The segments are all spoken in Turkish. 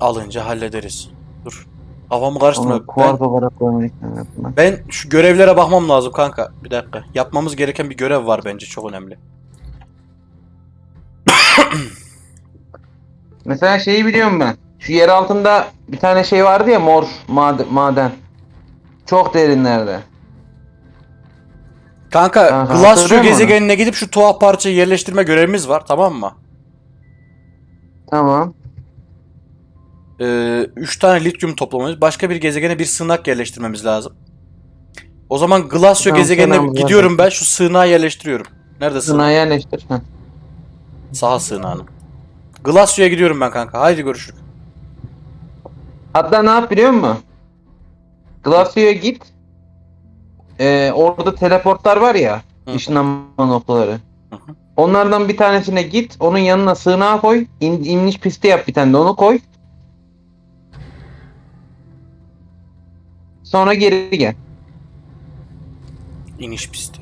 alınca hallederiz. Dur. Havamı karıştırma. Kuark olarak ben şu görevlere bakmam lazım kanka. Bir dakika. Yapmamız gereken bir görev var bence çok önemli. Mesela şeyi biliyorum ben. Şu yer altında bir tane şey vardı ya mor mad- maden. Çok derinlerde. Kanka Aha, Glacio hatırlıyorum onu. gezegenine gidip şu tuhaf parçayı yerleştirme görevimiz var tamam mı? Tamam. Ee, üç tane lityum toplamamız. Başka bir gezegene bir sığınak yerleştirmemiz lazım. O zaman Glacio Tamam, gezegenine tamam, gidiyorum ben şu sığınağı yerleştiriyorum. Nerede sığınak? Sına yerleştir. Heh. Saha sığınağını. Glacio'ya gidiyorum ben kanka. Haydi görüşürüz. Hatta ne yap biliyor musun? Glacio'ya git. Ee, orada teleportlar var ya. Hı. ışınlanma noktaları. Hı hı. Onlardan bir tanesine git. Onun yanına sığınağı koy. İn, iniş pisti yap bir tane de onu koy. Sonra geri gel. İniş pisti.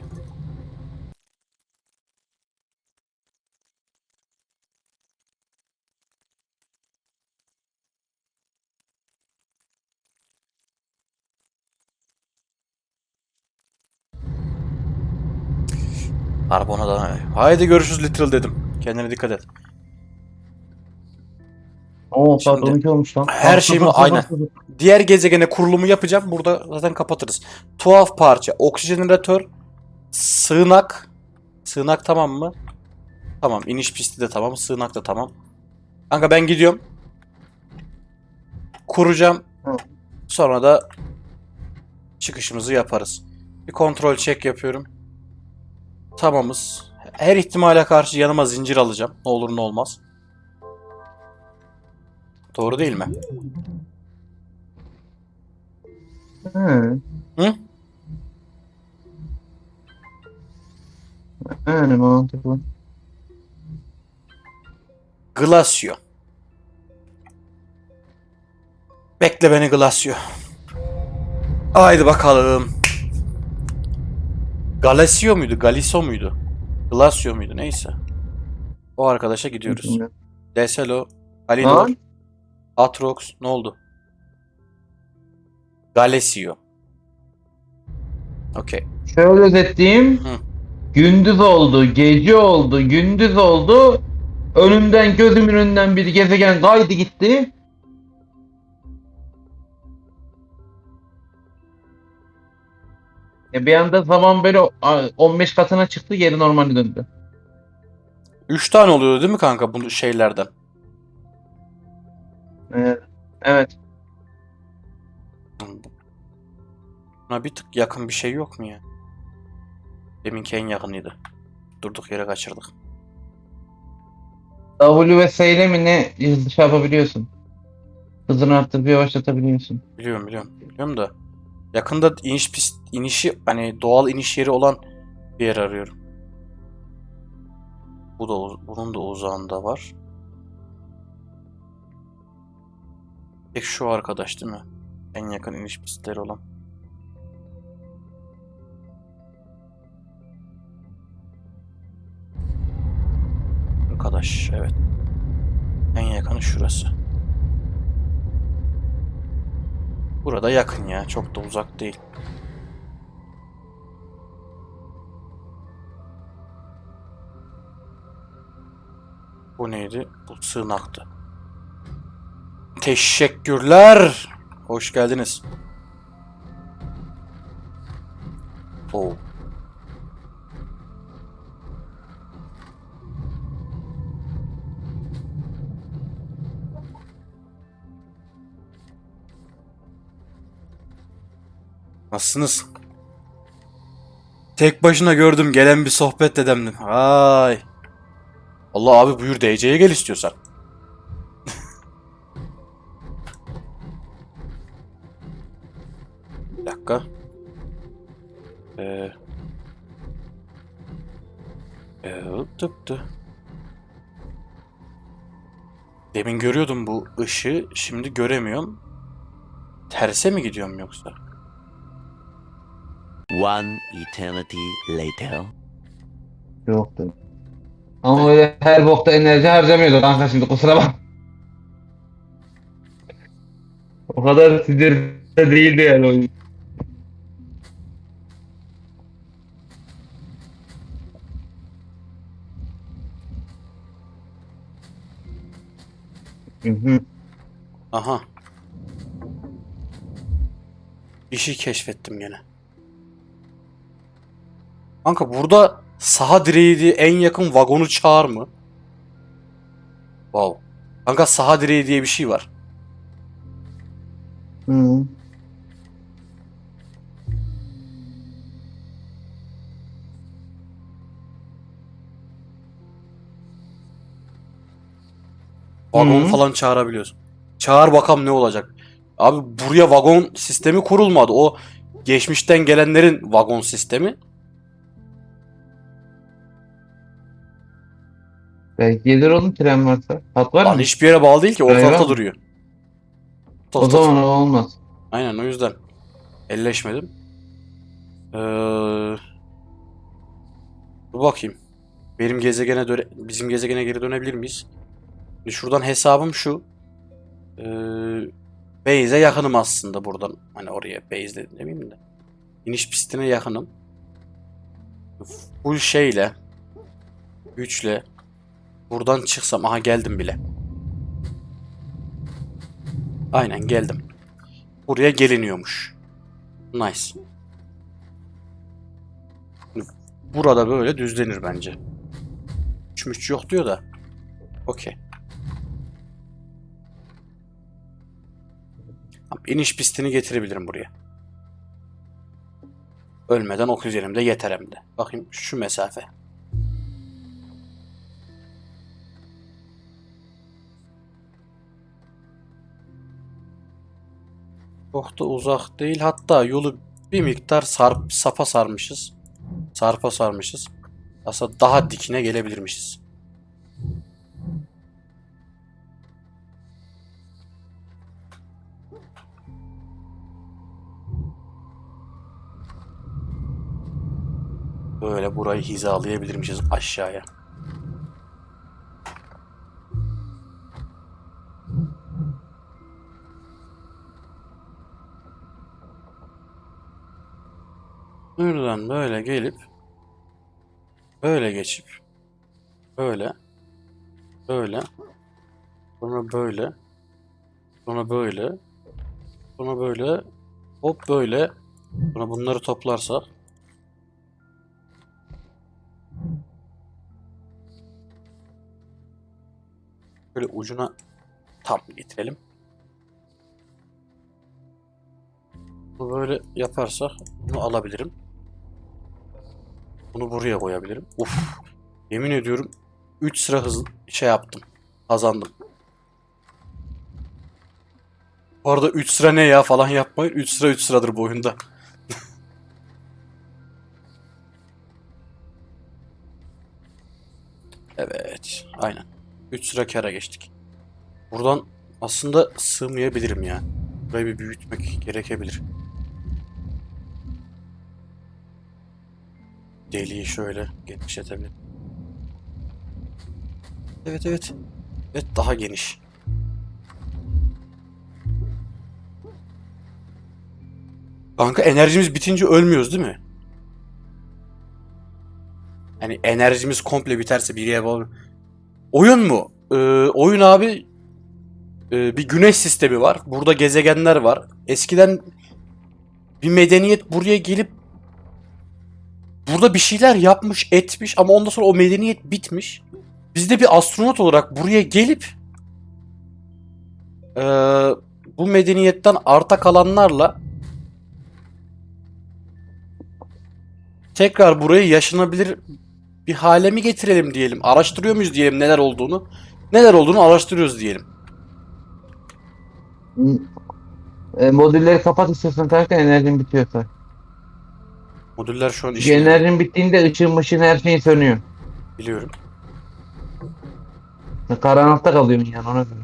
Arbona da. Haydi görüşürüz Little dedim. Kendine dikkat et. Oo Şimdi- saat 12 olmuş lan. Her şeyimi aynen. Diğer gezegene kurulumu yapacağım. Burada zaten kapatırız. Tuhaf parça, oksijeneratör, sığınak. Sığınak tamam mı? Tamam. iniş pisti de tamam. Sığınak da tamam. Kanka ben gidiyorum. Kuracağım. Hı. Sonra da çıkışımızı yaparız. Bir kontrol check yapıyorum. Tamamız. Her ihtimale karşı yanıma zincir alacağım. Ne olur ne olmaz. Doğru değil mi? Hı. Hı? Yani mantıklı. Glacio. Bekle beni Glacio. Haydi bakalım. Galacio muydu? Galiso muydu? Glacio muydu? Neyse. O arkadaşa gidiyoruz. Deselo, Galinor, Atrox. Ne oldu? Galesio. Okey. şöyle özetleyeyim. Hı. Gündüz oldu, gece oldu, gündüz oldu. Önümden gözümün önünden bir gezegen kaydı gitti. E bir anda zaman böyle a, 15 katına çıktı geri normale döndü. Üç tane oluyor değil mi kanka bu şeylerden? Evet. Evet. Buna bir tık yakın bir şey yok mu ya? Deminki en yakınıydı. Durduk yere kaçırdık. W ve S ile mi ne şey yapabiliyorsun? Hızını arttırıp yavaşlatabiliyorsun. Biliyorum biliyorum. Biliyorum da yakında iniş pist inişi hani doğal iniş yeri olan bir yer arıyorum. Bu da bunun da uzağında var. Tek şu arkadaş değil mi? En yakın iniş pistleri olan. Arkadaş evet. En yakını şurası. Burada yakın ya. Çok da uzak değil. Bu neydi? Bu sığınaktı. Teşekkürler. Hoş geldiniz. Oo. Nasılsınız? Tek başına gördüm gelen bir sohbet dedemdim. Ay. Allah abi buyur DC'ye gel istiyorsan. Ee, tıptı. Demin görüyordum bu ışığı, şimdi göremiyorum. Terse mi gidiyorum yoksa? One eternity later. Yoktu. Ama öyle her bokta enerji harcamıyordu kanka şimdi kusura bak. O kadar sinirde değildi yani oyun. Aha. İşi keşfettim gene. Kanka burada saha direği diye en yakın vagonu çağır mı? Wow. Kanka saha direği diye bir şey var. Hı. Vagon Hı. falan çağırabiliyorsun. Çağır bakalım ne olacak. Abi buraya vagon sistemi kurulmadı. O geçmişten gelenlerin vagon sistemi. Belki gelir oğlum tren varsa. Hat var Lan mı? hiçbir yere bağlı değil ki. Öyle Ortalıkta mi? duruyor. O zaman o olmaz. Aynen o yüzden. Elleşmedim. Ee, dur bakayım. Benim gezegene döne bizim gezegene geri dönebilir miyiz? Şuradan hesabım şu. Ee, Base'e yakınım aslında buradan. Hani oraya base dedim demeyeyim de. İniş pistine yakınım. Full şeyle güçle buradan çıksam aha geldim bile. Aynen geldim. Buraya geliniyormuş. Nice. Burada böyle düzlenir bence. Üçmüş yok diyor da. Okey. İniş pistini getirebilirim buraya. Ölmeden oksijenim de yeter hem de. Bakayım şu mesafe. Çok da uzak değil. Hatta yolu bir miktar sarp, sapa sarmışız. Sarpa sarmışız. Aslında daha dikine gelebilirmişiz. Böyle burayı hizalayabilirmişiz aşağıya. Buradan böyle gelip böyle geçip böyle böyle sonra böyle sonra böyle sonra böyle hop böyle sonra bunları toplarsak böyle ucuna tam getirelim. Bunu böyle yaparsak bunu alabilirim. Bunu buraya koyabilirim. Uf. Yemin ediyorum 3 sıra hızlı şey yaptım. Kazandım. Bu arada 3 sıra ne ya falan yapmayın. 3 sıra 3 sıradır bu oyunda. evet. Aynen. 3 sıra kara geçtik. Buradan aslında sığmayabilirim ya. Burayı bir büyütmek gerekebilir. Deliği şöyle genişletebilirim. Evet evet. Evet daha geniş. Kanka enerjimiz bitince ölmüyoruz değil mi? Hani enerjimiz komple biterse bir yere. Oyun mu? Ee, oyun abi e, bir güneş sistemi var. Burada gezegenler var. Eskiden bir medeniyet buraya gelip burada bir şeyler yapmış, etmiş ama ondan sonra o medeniyet bitmiş. Biz de bir astronot olarak buraya gelip e, bu medeniyetten arta kalanlarla tekrar burayı yaşanabilir bir hale mi getirelim diyelim. Araştırıyor muyuz diyelim neler olduğunu. Neler olduğunu araştırıyoruz diyelim. E, modülleri kapat istiyorsan kanka enerjin bitiyorsa. Modüller şu an Çünkü enerjin bittiğinde ışığın mışığın her şeyin sönüyor. Biliyorum. Karanlıkta kalıyorsun yani ona göre.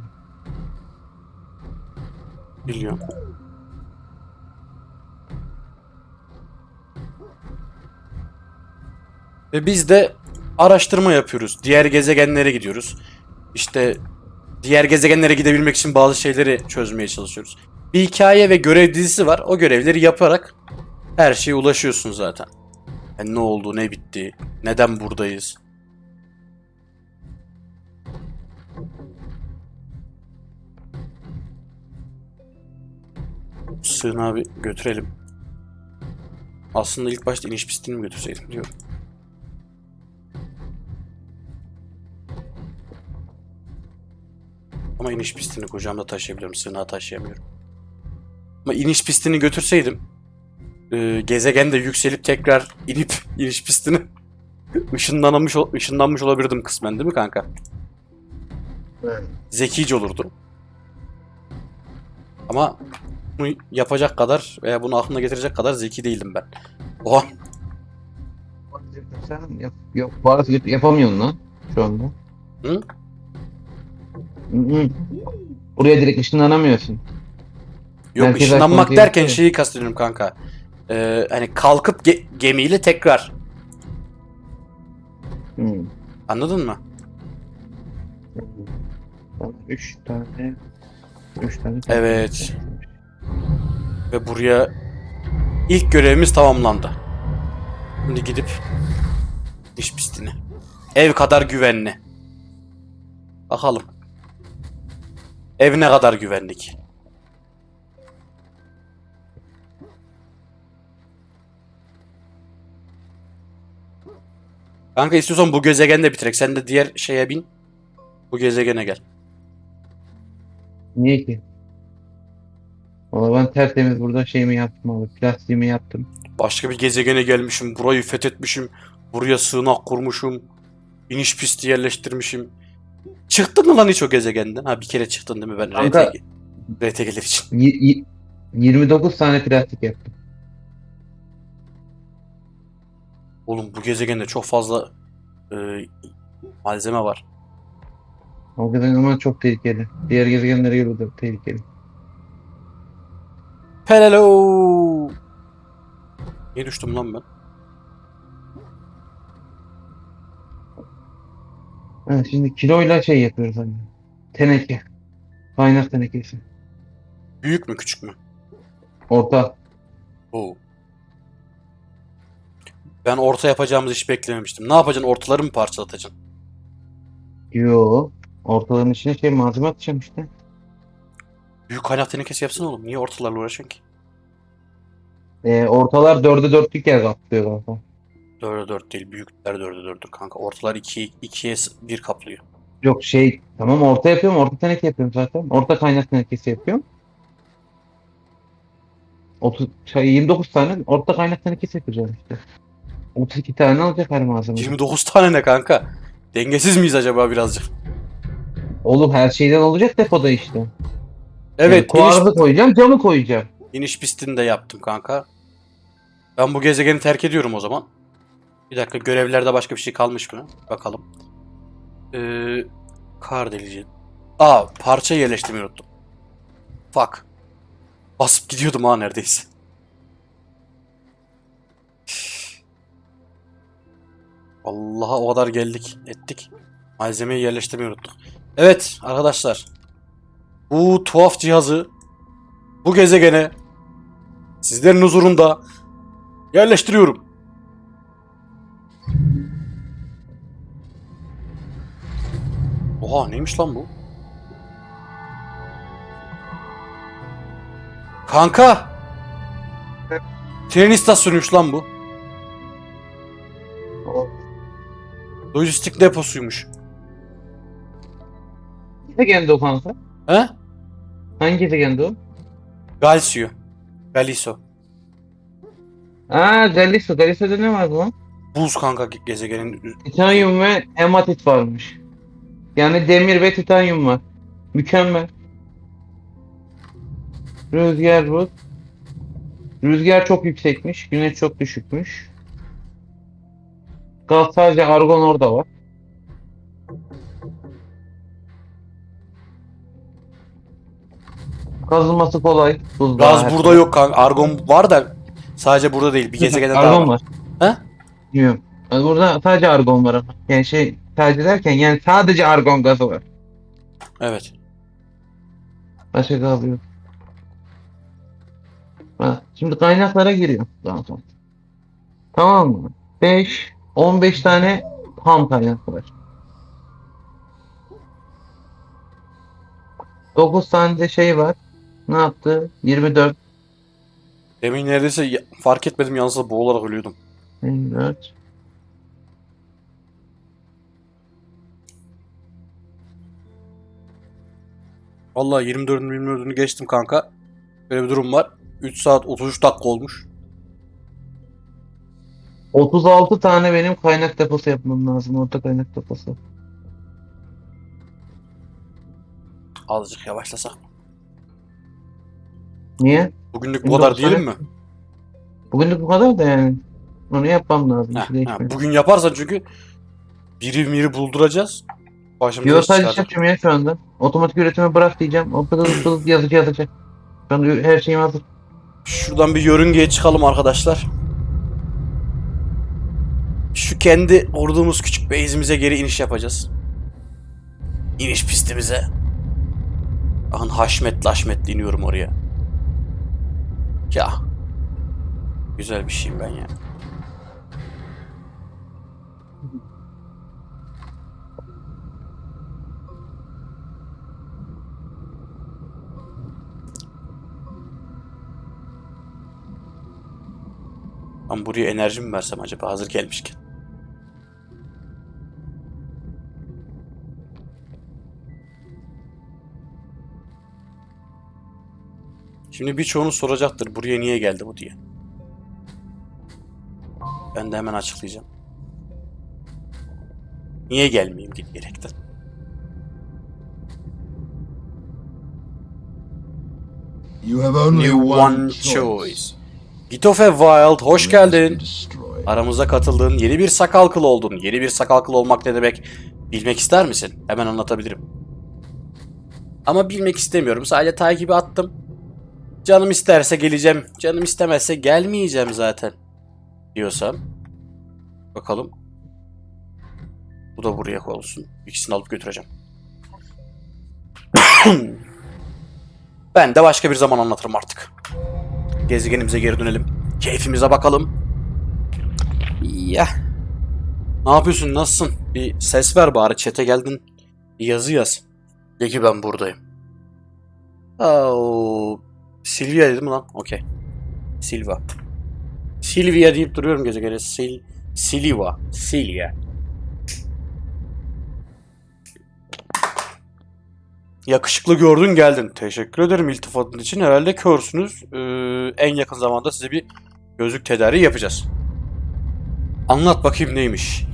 Biliyorum. Ve biz de araştırma yapıyoruz. Diğer gezegenlere gidiyoruz. İşte diğer gezegenlere gidebilmek için bazı şeyleri çözmeye çalışıyoruz. Bir hikaye ve görev dizisi var. O görevleri yaparak her şeye ulaşıyorsun zaten. Yani ne oldu, ne bitti, neden buradayız? Sığınağı bir götürelim. Aslında ilk başta iniş pistini mi götürseydim diyorum. Ama iniş pistini kucağımda taşıyabiliyorum. Sığınağı taşıyamıyorum. Ama iniş pistini götürseydim e, gezegende yükselip tekrar inip iniş pistini ışınlanmış, ışınlanmış olabilirdim kısmen değil mi kanka? Zekice olurdu. Ama bunu yapacak kadar veya bunu aklına getirecek kadar zeki değildim ben. Oha Sen yap, yap- yapamıyorsun lan şu anda. Hı? Buraya direkt ışınlanamıyorsun. Yok Merkez ışınlanmak derken yapıyor. şeyi kastediyorum kanka. Ee, hani kalkıp ge- gemiyle tekrar. Hı. Anladın mı? Üç tane. Üç tane. Evet. Ve buraya ilk görevimiz tamamlandı. Şimdi gidip iş pistine. Ev kadar güvenli. Bakalım. Ev ne kadar güvenlik? Kanka istiyorsan bu gezegende bitirek. Sen de diğer şeye bin. Bu gezegene gel. Niye ki? Valla ben tertemiz burada şeyimi yaptım abi. Plastiğimi yaptım. Başka bir gezegene gelmişim. Burayı fethetmişim. Buraya sığınak kurmuşum. İniş pisti yerleştirmişim. Çıktın mı lan hiç o gezegenden? Ha bir kere çıktın değil mi ben Kanka- RTG, RTG'ler için. Y- y- 29 tane plastik yaptım. Oğlum bu gezegende çok fazla e, malzeme var. O gezegen ama çok tehlikeli. Diğer gezegenlere göre de tehlikeli. Hello. Niye düştüm lan ben? Evet, şimdi kiloyla şey yapıyoruz hani. Teneke. Kaynak tenekesi. Büyük mü küçük mü? Orta. Oo. Ben orta yapacağımızı hiç beklememiştim. Ne yapacaksın? Ortaları mı parçalatacaksın? Yo. Ortaların içine şey malzeme atacağım işte. Büyük kaynak tenekesi yapsana oğlum. Niye ortalarla uğraşıyorsun ki? Ee, ortalar dörde dörtlük yer kaplıyor galiba. 4'e 4 değil. Büyükler 4'e 4'dür kanka. Ortalar 2'ye 2'ye 1 kaplıyor. Yok şey tamam orta yapıyorum. Orta teneke yapıyorum zaten. Orta kaynak tenekesi yapıyorum. 30, şey, 29 tane orta kaynak tenekesi yapacağım işte. 32 tane alacak her malzeme. 29 tane ne kanka? Dengesiz miyiz acaba birazcık? Oğlum her şeyden olacak depoda işte. Evet, Yani iniş, koyacağım, camı koyacağım. iniş pistini de yaptım kanka. Ben bu gezegeni terk ediyorum o zaman. Bir dakika görevlerde başka bir şey kalmış mı? Bakalım. Ee, kar delici. Aa parça yerleştirmeyi unuttum. Fuck. Basıp gidiyordum ha neredeyse. Allah'a o kadar geldik ettik. Malzemeyi yerleştirmeyi unuttuk. Evet arkadaşlar. Bu tuhaf cihazı bu gezegene sizlerin huzurunda yerleştiriyorum. Oha neymiş lan bu? Kanka! Tren istasyonuymuş lan bu. Lojistik deposuymuş. Gezegende o kanka. He? Hangi gezegende o? Galsio. Galiso. Aa Galliso. Galliso'da ne vardı lan? Buz kanka ge- gezegenin Titanyum ve hematit varmış. Yani demir ve titanyum var. Mükemmel. Rüzgar bu. Rüzgar çok yüksekmiş. Güneş çok düşükmüş. Gaz sadece argon orada var. Kazılması kolay. Buzdağı Gaz burada şey. yok kanka. Argon var da sadece burada değil. Bir gezegende daha argon var. var. He? Bilmiyorum. Yani Burada sadece argon var ama. Yani şey sadece derken yani sadece argon gazı var. Evet. Başka gaz yok. Ha, şimdi kaynaklara giriyor. Tamam tamam. Tamam mı? 5, 15 tane ham kaynak var. 9 tane de şey var. Ne yaptı? 24. Demin neredeyse ya- fark etmedim yalnız boğularak ölüyordum. 24. Vallahi 24'ünü 24'ünü geçtim kanka. Böyle bir durum var. 3 saat 33 dakika olmuş. 36 tane benim kaynak deposu yapmam lazım. Orta kaynak deposu. Azıcık yavaşlasak. Niye? Bugünlük bu kadar 90 diyelim mi? Bugünlük bu kadar da yani. Onu yapmam lazım. Heh, şey değişmez. bugün yaparsan çünkü biri miri bulduracağız. Başımıza Yo iş sadece yapacağım ya şu anda. Otomatik üretimi bırak diyeceğim. O pıdıl pıdıl yazıcı yazacak. Anda her şeyim hazır. Şuradan bir yörüngeye çıkalım arkadaşlar. Şu kendi kurduğumuz küçük base'imize geri iniş yapacağız. İniş pistimize. Bakın haşmetli haşmetli iniyorum oraya. Ya. Güzel bir şeyim ben ya. Ben buraya enerji mi versem acaba hazır gelmişken? Şimdi birçoğunuz soracaktır buraya niye geldi bu diye. Ben de hemen açıklayacağım. Niye gelmeyeyim diyerekten. You have only one choice. Gitofe Wild hoş geldin. Aramıza katıldın, yeni bir sakal kıl oldun. Yeni bir sakal kıl olmak ne demek bilmek ister misin? Hemen anlatabilirim. Ama bilmek istemiyorum. Sadece takibi attım. Canım isterse geleceğim. Canım istemezse gelmeyeceğim zaten. Diyorsam. Bakalım. Bu da buraya olsun. İkisini alıp götüreceğim. ben de başka bir zaman anlatırım artık. Gezegenimize geri dönelim. Keyfimize bakalım. Ya. Ne yapıyorsun? Nasılsın? Bir ses ver bari. Çete geldin. Bir yazı yaz. De ki ben buradayım. Oo, Silvia dedim lan. Okey. Silva. Silvia deyip duruyorum gezegene. Sil Silva. Silvia. Yakışıklı gördün geldin. Teşekkür ederim iltifatın için. Herhalde körsünüz. Ee, en yakın zamanda size bir gözlük tedariği yapacağız. Anlat bakayım neymiş?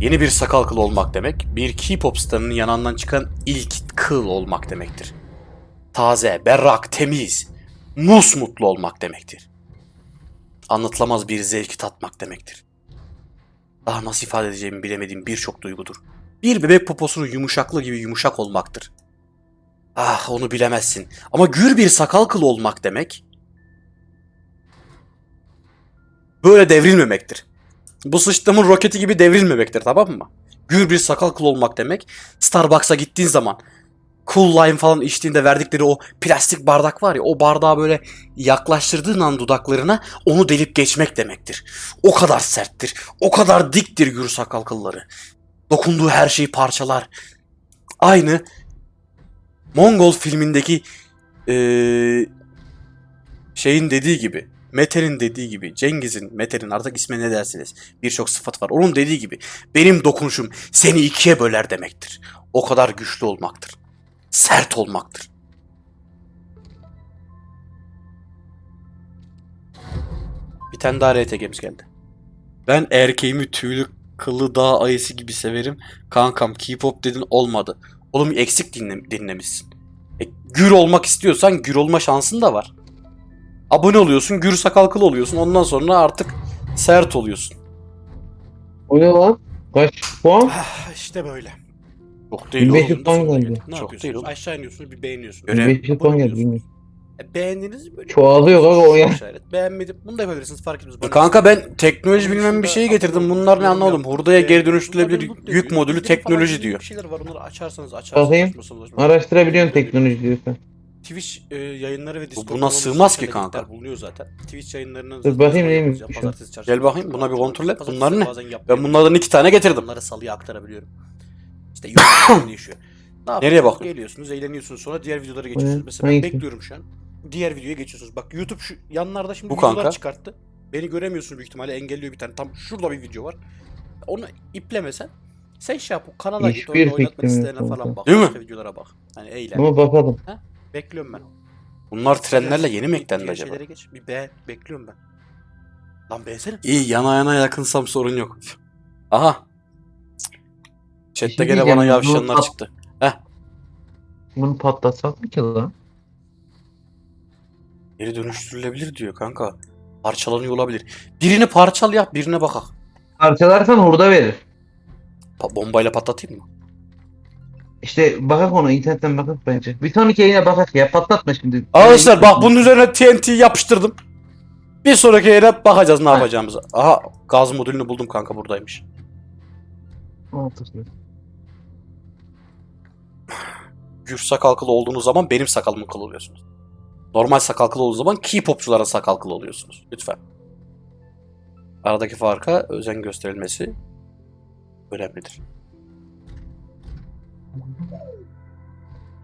Yeni bir sakal kıl olmak demek, bir K-pop starının yanından çıkan ilk kıl olmak demektir. Taze, berrak, temiz, musmutlu olmak demektir. Anlatılamaz bir zevki tatmak demektir. Daha nasıl ifade edeceğimi bilemediğim birçok duygudur. Bir bebek poposunun yumuşaklığı gibi yumuşak olmaktır. Ah onu bilemezsin. Ama gür bir sakal kıl olmak demek böyle devrilmemektir. Bu sıçtığımın roketi gibi devrilmemektir tamam mı? Gür bir sakal kıl olmak demek. Starbucks'a gittiğin zaman Cool Lime falan içtiğinde verdikleri o plastik bardak var ya o bardağı böyle yaklaştırdığın an dudaklarına onu delip geçmek demektir. O kadar serttir. O kadar diktir gür sakal kılları. Dokunduğu her şeyi parçalar. Aynı Mongol filmindeki eee, şeyin dediği gibi Mete'nin dediği gibi, Cengiz'in, Mete'nin artık ismi ne dersiniz? Birçok sıfat var. Onun dediği gibi benim dokunuşum seni ikiye böler demektir. O kadar güçlü olmaktır. Sert olmaktır. Bir tane daha RTG'miz geldi. Ben erkeğimi tüylü kıllı dağ ayısı gibi severim. Kankam K-pop dedin olmadı. Oğlum eksik dinle, dinlemişsin. E, gür olmak istiyorsan gür olma şansın da var. Abone oluyorsun, gür sakal kıl oluyorsun. Ondan sonra artık sert oluyorsun. O ne lan? Kaç puan? işte böyle. Çok değil 1500 oğlum. puan geldi. Ne Çok yapıyorsunuz? değil oğlum. Aşağı iniyorsunuz bir beğeniyorsunuz. 1500 puan abone geldi oluyorsunuz. bilmiyorum. E, Beğendiğiniz böyle. Çoğalıyor kanka o ya. İşaret. Beğenmedim. Bunu da yapabilirsiniz fark etmez. Kanka ben teknoloji bilmem bir şey getirdim. Bunlar ne anlamadım. Hurdaya Ee, geri dönüştürülebilir yük modülü teknoloji diyor. Bir şeyler var onları açarsanız açarsınız. Bakayım. açmazsınız. Araştırabiliyorsun teknoloji diyorsun. Twitch e, yayınları ve Discord buna sığmaz ki kanka. bulunuyor zaten. Twitch yayınlarının Dur bakayım neymiş Gel bakayım, buna bir kontrol et. Bunlar ne? Ben bunlardan iki tane getirdim. Bunları salıya aktarabiliyorum. İşte değişiyor. Ne Nereye bakıyorsun? Geliyorsunuz, eğleniyorsunuz sonra diğer videolara geçiyorsunuz. Mesela ben bekliyorum şu an. Diğer videoya geçiyorsunuz. Bak YouTube şu yanlarda şimdi Bu videolar kanka. çıkarttı. Beni göremiyorsun büyük ihtimalle engelliyor bir tane. Tam şurada bir video var. Onu iplemesen sen şey yap o kanala git Hiçbir orada oynatmak fikrim yok isteyenler falan kanka. bak. Değil mi? Başka videolara bak. Hani eğlen. Ama bakalım. Bekliyorum ben. Bunlar trenlerle yeni mi Diğer eklendi acaba? şeylere geç. Bir be bekliyorum ben. Lan beğensene. İyi yana yana yakınsam sorun yok. Aha. Chat'te şey gene diyeceğim, bana bu yavşayanlar pat- çıktı. Bunu patlatsak mı ki lan? Geri dönüştürülebilir diyor kanka. Parçalanıyor olabilir. Birini parçalayak birine bakak. Parçalarsan hurda verir. Pa- bombayla patlatayım mı? İşte bakak ona internetten bakak bence. Bir sonraki yayına bakak ya patlatma şimdi. Arkadaşlar bak bunun üzerine TNT yapıştırdım. Bir sonraki yere bakacağız ne yapacağımıza. Aha gaz modülünü buldum kanka buradaymış. Gür sakalkılı olduğunuz zaman benim sakalımı kıl oluyorsunuz. Normal sakalkılı olduğunuz zaman K-popçulara sakalkılı oluyorsunuz. Lütfen. Aradaki farka özen gösterilmesi önemlidir.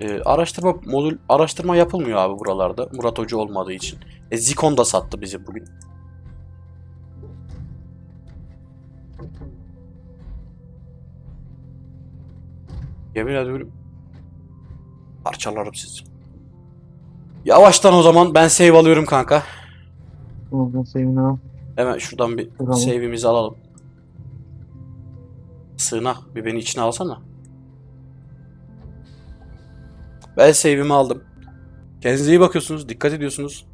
Ee, araştırma modül araştırma yapılmıyor abi buralarda. Murat Hoca olmadığı için. E, Zikon da sattı bizi bugün. Yemin ediyorum parçalarım sizi. Yavaştan o zaman ben save alıyorum kanka. Ondan sevin al. Hemen şuradan bir Tamam. save'imizi alalım. Sığınak bir beni içine alsana. Ben save'imi aldım. Kendinize iyi bakıyorsunuz. Dikkat ediyorsunuz.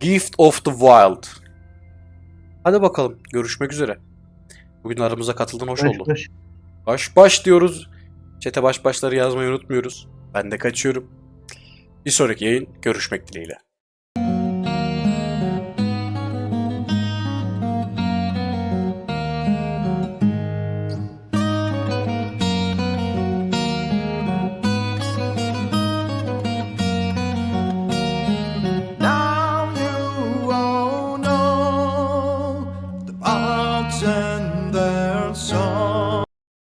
Gift of the Wild. Hadi bakalım. Görüşmek üzere. Bugün aramıza katıldın. Hoş Baş oldu. baş. Baş baş diyoruz. Çete baş başları yazmayı unutmuyoruz. Ben de kaçıyorum. Bir sonraki yayın görüşmek dileğiyle.